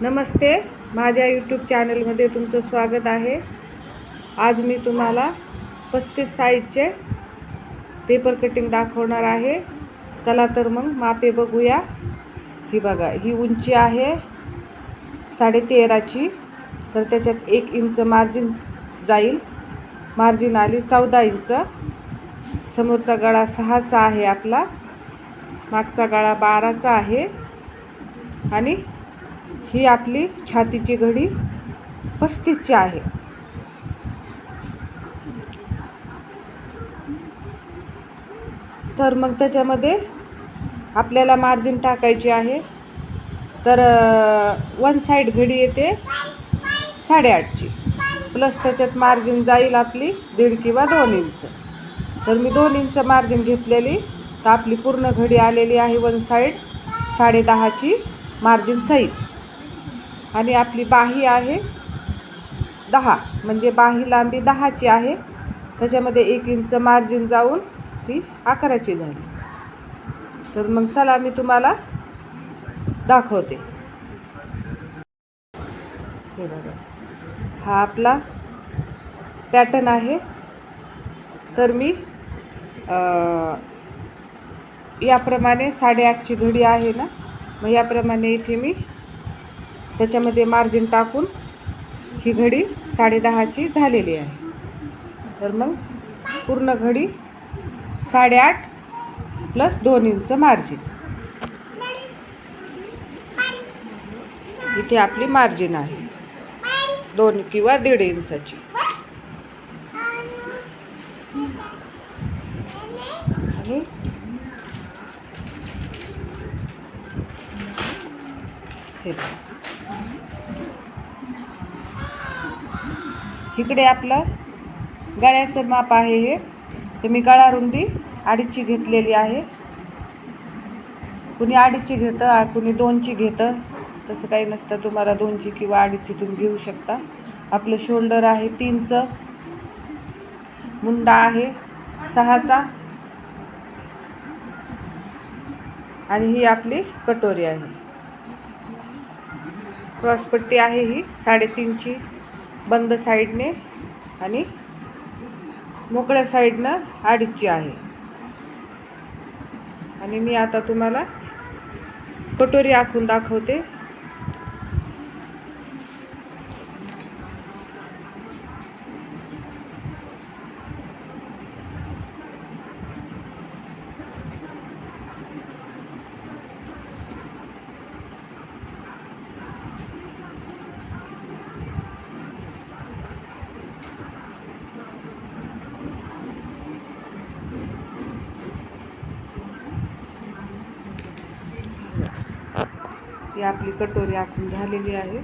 नमस्ते. माझ्या यूट्यूब चॅनलमध्ये तुमचं स्वागत आहे. आज मी तुम्हाला पस्तीस साईजचे पेपर कटिंग दाखवणार आहे. चला तर मग मापे बघूया. ही बघा ही उंची आहे साडेतेराची. तर त्याच्यात एक इंच मार्जिन जाईल. मार्जिन आली चौदा इंच. समोरचा गळा सहाचा आहे आपला. मागचा गळा बाराचा आहे. आणि ही आपली छातीची घडी पस्तीसची आहे. तर मग त्याच्यामध्ये आपल्याला मार्जिन टाकायची आहे. तर वन साईड घडी येते साडेआठची. प्लस त्याच्यात मार्जिन जाईल आपली दीड किंवा दोन इंच तर मी दोन इंच मार्जिन घेतलेली. तर आपली पूर्ण घडी आलेली आहे वन साईड साडे दहाची मार्जिन सहित. आणि आपली बाही आहे दहा. म्हणजे बाही लांबी दहाची आहे. त्याच्यामध्ये एक इंच मार्जिन जाऊन ती अकराची झाली. तर मग चला मी तुम्हाला दाखवते. हे बघा. हा आपला पॅटर्न आहे. तर मी याप्रमाणे साडेआठची घडी आहे ना मग याप्रमाणे इथे मी त्याच्यामध्ये मार्जिन टाकून ही घडी साडेदहाची झालेली आहे. तर मग पूर्ण घडी साडेआठ प्लस दोन इंच मार्जिन इथे आपली मार्जिन आहे. दोन किंवा दीड इंचाची. आणि हे इकडे आपलं गळ्याचं माप आहे हे. तर मी गळा रुंदी अडीचची घेतलेली आहे. कुणी अडीचची घेतं कुणी दोनची घेतं. तसं काही नसतं तुम्हाला दोनची किंवा अडीचची तुम्ही घेऊ शकता. आपलं शोल्डर आहे तीनचं. मुंडा आहे सहाचा. आणि ही आपली कटोरी आहे. क्रॉसपट्टी आहे ही. साडेतीनची बंद साईडने आणि मोकळ्या साईडनं अडीचची आहे. आणि मी आता तुम्हाला कटोरी आखून दाखवते. ही आपली कटोरी आखून झालेली आहे.